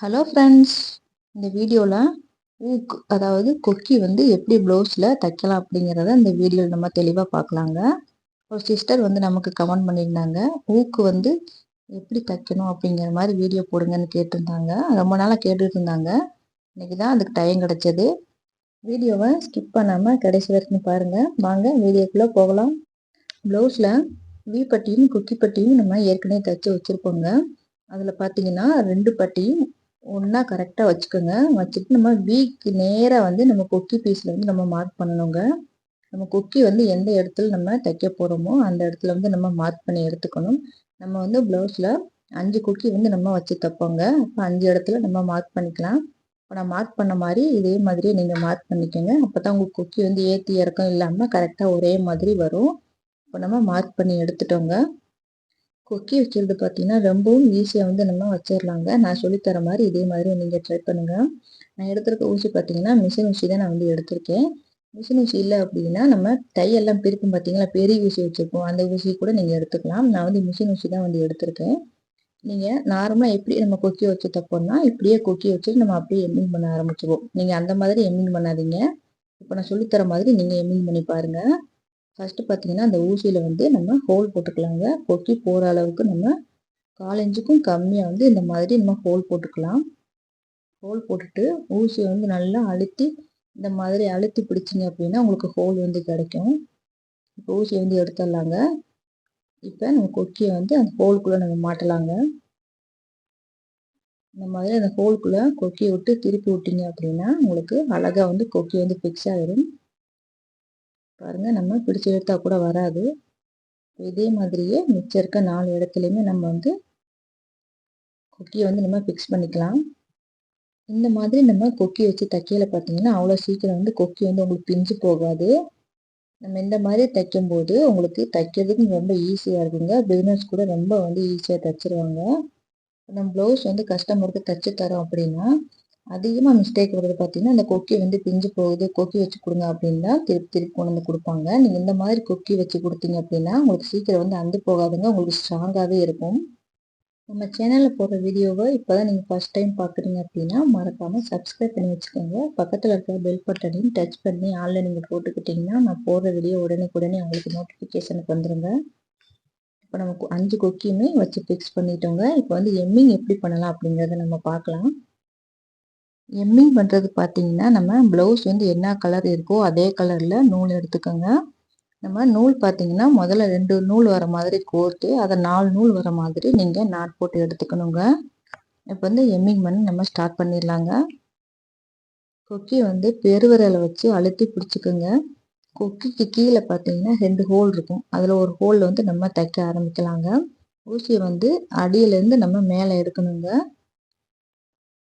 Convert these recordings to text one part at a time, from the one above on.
Hello friends இந்த வீடியோவில் ஊக் அதாவது கொக்கி வந்து எப்படி ப்ளவுஸில் தைக்கலாம் அப்படிங்கிறத இந்த வீடியோவில் நம்ம தெளிவாக பார்க்கலாங்க. ஒரு சிஸ்டர் வந்து நமக்கு கமெண்ட் பண்ணியிருந்தாங்க. ஊக்கு வந்து எப்படி தைக்கணும் அப்படிங்கிற மாதிரி வீடியோ போடுங்கன்னு கேட்டிருந்தாங்க. ரொம்ப நாளாக கேட்டுட்டு இருந்தாங்க. இன்றைக்கி தான் அதுக்கு டைம் கிடச்சது. வீடியோவை ஸ்கிப் பண்ணாமல் கடைசி வரைக்கும் பாருங்கள் வாங்க வீடியோக்குள்ளே போகலாம். ப்ளவுஸில் வீ பட்டியும் குக்கி பட்டியும் நம்ம ஏற்கனவே தைச்சி வச்சுருப்போங்க அதில் பார்த்தீங்கன்னா ரெண்டு பட்டியும் ஒன்றா கரெக்டாக வச்சுக்கோங்க. வச்சுட்டு நம்ம வீக்கு நேராக வந்து நம்ம கொக்கி பீஸில் வந்து நம்ம மார்க் பண்ணணுங்க. நம்ம கொக்கி வந்து எந்த இடத்துல நம்ம தைக்க போகிறோமோ அந்த இடத்துல வந்து நம்ம மார்க் பண்ணி எடுத்துக்கணும். நம்ம வந்து ப்ளவுஸில் அஞ்சு கொக்கி வந்து நம்ம வச்சு தைப்போங்க. அப்போ அஞ்சு இடத்துல நம்ம மார்க் பண்ணிக்கலாம். இப்போ நான் மார்க் பண்ண மாதிரி இதே மாதிரி நீங்கள் மார்க் பண்ணிக்கோங்க. அப்போ தான் உங்களுக்கு கொக்கி வந்து ஏற்றி இறக்கம் இல்லாமல் கரெக்டாக ஒரே மாதிரி வரும். இப்போ நம்ம மார்க் பண்ணி எடுத்துட்டோங்க. கொக்கி வைக்கிறது பார்த்தீங்கன்னா ரொம்பவும் ஈஸியாக வந்து நம்ம வச்சிடலாங்க நான் சொல்லித்தர மாதிரி இதே மாதிரி நீங்கள் ட்ரை பண்ணுங்கள் நான் எடுத்திருக்க ஊசி பார்த்தீங்கன்னா மிஷின் ஊசி தான் நான் வந்து எடுத்திருக்கேன். மிஷின் ஊசி இல்லை அப்படின்னா நம்ம தையெல்லாம் பிரிக்கும் பார்த்தீங்களா பெரிய ஊசி வச்சுருப்போம். அந்த ஊசி கூட நீங்கள் எடுத்துக்கலாம். நான் வந்து மிஷின் ஊசி தான் வந்து எடுத்திருக்கேன். நீங்கள் நார்மலாக எப்படி நம்ம கொக்கி வச்சு தப்போம்னா இப்படியே கொக்கி வச்சு நம்ம அப்படியே எம்மிங் பண்ண ஆரம்பிச்சுவோம் நீங்கள் அந்த மாதிரி எம்மிங் பண்ணாதீங்க. இப்போ நான் சொல்லித்தர மாதிரி நீங்கள் எம்மிங் பண்ணி பாருங்கள் ஃபஸ்ட்டு பார்த்தீங்கன்னா அந்த ஊசியில் வந்து நம்ம ஹோல் போட்டுக்கலாங்க. கொக்கி போகிற அளவுக்கு நம்ம காலஞ்சுக்கும் கம்மியாக வந்து இந்த மாதிரி நம்ம ஹோல் போட்டுக்கலாம். ஹோல் போட்டுட்டு ஊசியை வந்து நல்லா அழுத்தி இந்த மாதிரி அழுத்தி பிடிச்சிங்க அப்படின்னா உங்களுக்கு ஹோல் வந்து கிடைக்கும். இப்போ ஊசியை வந்து எடுத்துடலாங்க. இப்போ நம்ம கொக்கியை வந்து அந்த ஹோலுக்குள்ளே நம்ம மாட்டலாங்க. இந்த மாதிரி அந்த ஹோலுக்குள்ளே கொக்கியை விட்டு திருப்பி விட்டிங்க அப்படின்னா உங்களுக்கு அழகாக வந்து கொக்கி வந்து ஃபிக்ஸ் ஆகிடும் பாருங்கள் நம்ம பிடிச்சி எடுத்தால் கூட வராது. இதே மாதிரியே மிச்சம் இருக்க நாலு இடத்துலையுமே நம்ம வந்து கொக்கியை வந்து நம்ம ஃபிக்ஸ் பண்ணிக்கலாம். இந்த மாதிரி நம்ம கொக்கி வச்சு தைக்கையில் பார்த்தீங்கன்னா அவ்வளோ சீக்கிரம் வந்து கொக்கி வந்து உங்களுக்கு பிஞ்சு போகாது. நம்ம இந்த மாதிரி தைக்கும்போது உங்களுக்கு தைக்கிறதுக்கு ரொம்ப ஈஸியாக இருக்குங்க. பிஸ்னஸ் கூட ரொம்ப வந்து ஈஸியாக தைச்சிருவாங்க. நம்ம ப்ளவுஸ் வந்து கஸ்டமருக்கு தைச்சி தரோம் அப்படின்னா அதிகமாக மிஸ்டேக் வருது பார்த்தீங்கன்னா அந்த கொக்கி வந்து பிஞ்சு போகுது. கொக்கி வச்சு கொடுங்க அப்படின்னா திருப்பி திருப்பி கொண்டு வந்து கொடுப்பாங்க. நீங்கள் இந்த மாதிரி கொக்கி வச்சு கொடுத்தீங்க அப்படின்னா உங்களுக்கு சீக்கிரம் வந்து அந்து போகாதுங்க. உங்களுக்கு ஸ்ட்ராங்காகவே இருக்கும். நம்ம சேனலில் போடுற வீடியோவை இப்போ தான் நீங்கள் ஃபஸ்ட் டைம் பார்க்குறீங்க அப்படின்னா மறக்காமல் சப்ஸ்கிரைப் பண்ணி வச்சுக்கோங்க. பக்கத்தில் இருக்கிற பெல் பட்டனையும் டச் பண்ணி ஆளில் நீங்கள் போட்டுக்கிட்டிங்கன்னா நான் போடுற வீடியோ உடனே உடனே உங்களுக்கு நோட்டிஃபிகேஷனுக்கு வந்துடுங்க இப்போ நமக்கு அஞ்சு கொக்கியுமே வச்சு ஃபிக்ஸ் பண்ணிட்டோங்க. இப்போ வந்து எம்மிங் எப்படி பண்ணலாம் அப்படிங்கிறத நம்ம பார்க்கலாம். எம்மிங் பண்ணுறது பார்த்தீங்கன்னா நம்ம ப்ளவுஸ் வந்து என்ன கலர் இருக்கோ அதே கலரில் நூல் எடுத்துக்கோங்க. நம்ம நூல் பார்த்தீங்கன்னா முதல்ல ரெண்டு நூல் வர மாதிரி கோர்த்து அதை நாலு நூல் வர மாதிரி நீங்கள் நாட் போட்டு எடுத்துக்கணுங்க. இப்போ வந்து எம்மிங் பண்ணி நம்ம ஸ்டார்ட் பண்ணிடலாங்க. கொக்கி வந்து பெருவிரலை வச்சு அழுத்தி பிடிச்சிக்கோங்க. கொக்கிக்கு கீழே பார்த்தீங்கன்னா ரெண்டு ஹோல் இருக்கும். அதில் ஒரு ஹோல் வந்து நம்ம தைக்க ஆரம்பிக்கலாங்க. ஊசியை வந்து அடியிலேருந்து நம்ம மேலே எடுக்கணுங்க.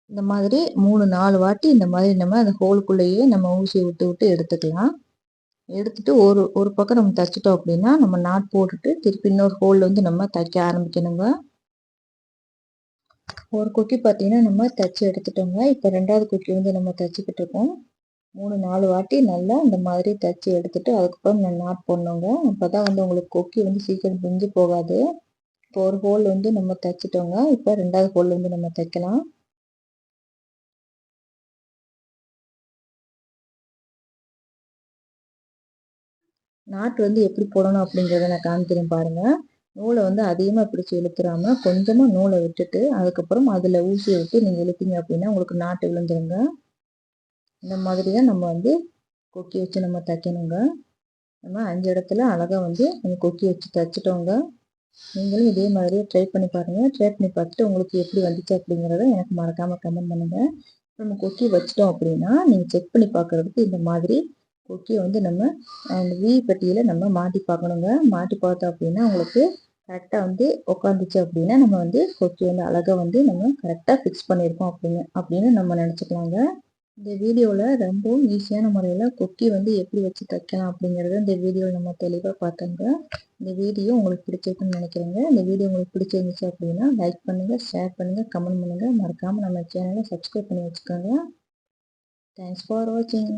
இந்த மாதிரி மூணு நாலு வாட்டி இந்த மாதிரி நம்ம அந்த ஹோலுக்குள்ளேயே நம்ம ஊசியை விட்டு விட்டு எடுத்துக்கலாம். எடுத்துட்டு ஒரு ஒரு பக்கம் நம்ம தைச்சிட்டோம் அப்படின்னா நம்ம நாட் போட்டுட்டு திருப்பி இன்னொரு ஹோலில் வந்து நம்ம தைக்க ஆரம்பிக்கணுங்க. ஒரு கொக்கி பார்த்தீங்கன்னா நம்ம தைச்சி எடுத்துட்டோங்க. இப்போ ரெண்டாவது கொக்கி வந்து நம்ம தைச்சிக்கிட்டு இருக்கோம். மூணு நாலு வாட்டி நல்லா இந்த மாதிரி தைச்சி எடுத்துட்டு அதுக்கப்புறம் நான் நாட் போடணுங்க. அப்போ தான் வந்து உங்களுக்கு கொக்கி வந்து சீக்கிரம் பிஞ்சு போகாது. இப்போ ஒரு ஹோல் வந்து நம்ம தைச்சிட்டோங்க. இப்போ ரெண்டாவது ஹோல் வந்து நம்ம தைக்கலாம். நாட்டு வந்து எப்படி போடணும் அப்படிங்கிறத நான் காமிக்கிறேன் பாருங்கள் நூலை வந்து அதிகமாக பிடிச்சி இழுத்துறாமல் கொஞ்சமாக நூலை விட்டுட்டு அதுக்கப்புறம் அதில் ஊசியை விட்டு நீங்கள் இழுத்தீங்க அப்படின்னா உங்களுக்கு நாட்டு விழுந்துருங்க. இந்த மாதிரி தான் நம்ம வந்து கொக்கி வச்சு நம்ம தைக்கணுங்க. நம்ம அஞ்சு இடத்துல அழகாக வந்து நம்ம கொக்கி வச்சு தைச்சிட்டோங்க. நீங்களும் இதே மாதிரியே ட்ரை பண்ணி பாருங்கள் ட்ரை பண்ணி பார்த்துட்டு உங்களுக்கு எப்படி வந்துச்சு அப்படிங்கிறத எனக்கு மறக்காமல் கமெண்ட் பண்ணுங்கள் நம்ம கொக்கி வச்சிட்டோம் அப்படின்னா நீங்கள் செக் பண்ணி பார்க்குறதுக்கு இந்த மாதிரி கொக்கியை வந்து நம்ம அந்த வி பெட்டியில் நம்ம மாட்டி பார்க்கணுங்க. மாட்டி பார்த்தோம் அப்படின்னா உங்களுக்கு கரெக்டாக வந்து உட்காந்துச்சு அப்படின்னா நம்ம வந்து கொக்கி வந்து அழகாக வந்து நம்ம கரெக்டாக ஃபிக்ஸ் பண்ணியிருக்கோம் அப்படின்னு அப்படின்னு நம்ம நினச்சிக்கலாங்க. இந்த வீடியோவில் ரொம்பவும் ஈஸியான முறையில் கொக்கி வந்து எப்படி வச்சு தைக்கலாம் அப்படிங்கிறத இந்த வீடியோவில் நம்ம தெளிவாக பார்த்தோங்க. இந்த வீடியோ உங்களுக்கு பிடிச்சிருக்குன்னு நினைக்கிறேங்க. இந்த வீடியோ உங்களுக்கு பிடிச்சிருந்துச்சு அப்படின்னா லைக் பண்ணுங்கள் ஷேர் பண்ணுங்கள் கமெண்ட் பண்ணுங்கள் மறக்காமல் நம்ம சேனலை சப்ஸ்கிரைப் பண்ணி வச்சுக்கோங்க. தேங்க்ஸ் ஃபார் வாட்சிங்